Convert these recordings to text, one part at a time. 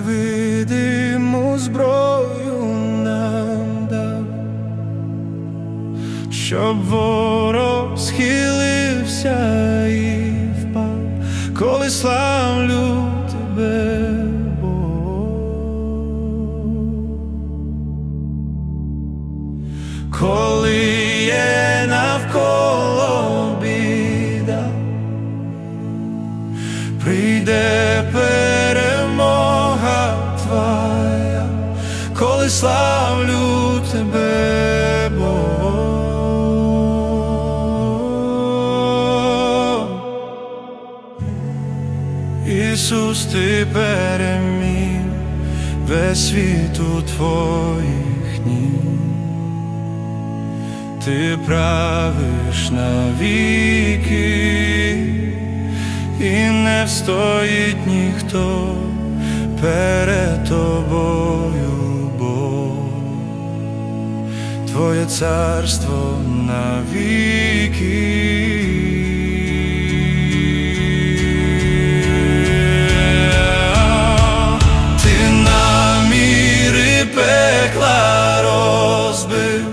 невидиму зброю нам дав, щоб ворог схилився і впав, коли славлю тебе. Коли є навколо біда, прийде коли славлю тебе, Бог. Ісус, ти переміг весь світ у твоїх ніг. Ти правиш навіки, і не встоїть ніхто перед тобою, Твоє царство навіки. Ти наміри пекла розбив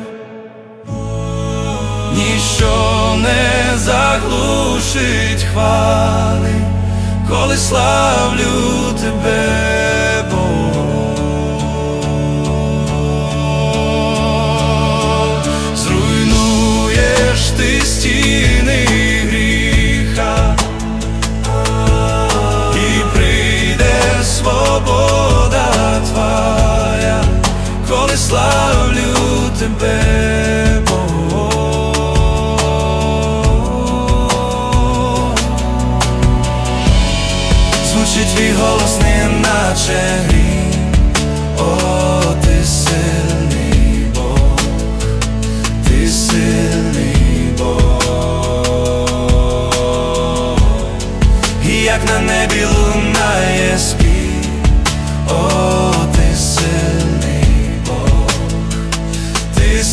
ніщо не заглушить хвали, коли славлю тебе, тебе, твій голос, неначе грім, о, ти сильний Бог, ти сильний Бог, і як на небі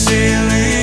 ceiling.